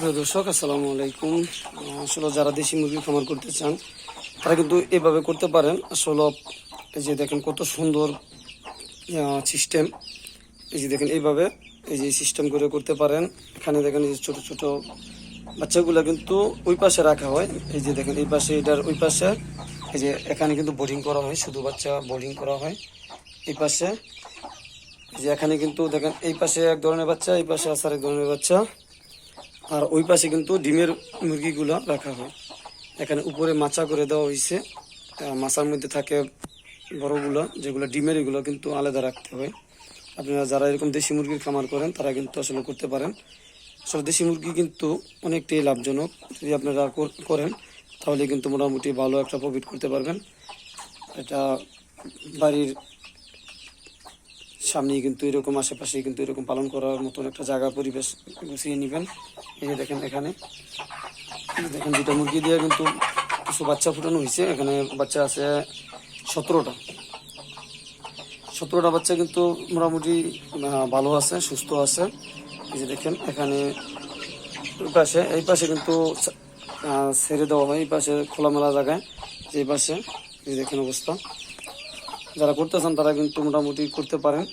সুপ্রিয় দর্শক, আসসালামু আলাইকুম। আসলে যারা দেশি মুরগি খামার করতে চান, তারা কিন্তু এভাবে করতে পারেন। আসলে এই যে দেখেন কত সুন্দর সিস্টেম এই যে দেখেন এইভাবে এই যে সিস্টেম করে করতে পারেন। এখানে দেখেন এই যে ছোট ছোট বাচ্চাগুলো কিন্তু ওই পাশে রাখা হয়। এই যে দেখেন এই পাশে, এটার ওই পাশে। এই যে এখানে কিন্তু বোর্ডিং করা হয়, শুধু বাচ্চা বোর্ডিং করা হয় এই পাশে। যে এখানে কিন্তু দেখেন এই পাশে এক ধরনের বাচ্চা, এই পাশে আছে আরেক ধরনের বাচ্চা। আর ওই পাশে কিন্তু ডিমের মুরগিগুলো রাখা হয়। এখানে উপরে মাচা করে দেওয়া হয়েছে মাচার মধ্যে থাকে বড়গুলো, যেগুলো ডিমের, এগুলো কিন্তু আলাদা রাখতে হয়। আপনারা যারা এরকম দেশি মুরগির খামার করেন, তারা কিন্তু আসলে করতে পারেন। আসলে দেশি মুরগি কিন্তু অনেকটাই লাভজনক। যদি আপনারা করেন, তাহলে কিন্তু মোটামুটি ভালো একটা প্রফিট করতে পারবেন। এটা বাড়ির সামনেই কিন্তু এরকম আশেপাশে কিন্তু এরকম পালন করার মতন একটা জায়গা, পরিবেশ গুছিয়ে নেবেন। এই যে দেখেন এখানে। দেখেন দুটা মুরগি দিয়ে কিন্তু কিছু বাচ্চা ফুটানো হয়েছে। এখানে বাচ্চা আছে সতেরোটা। সতেরোটা বাচ্চা কিন্তু মোটামুটি ভালো আছে, সুস্থ আছে। এই যে দেখেন এখানে পাশে, এই পাশে কিন্তু ছেড়ে দেওয়া হয়। এই পাশে খোলামেলা জায়গায়, যে পাশে, এই দেখেন অবস্থা। যারা করতে চান তারা কিন্তু মোটামুটি করতে পারেন।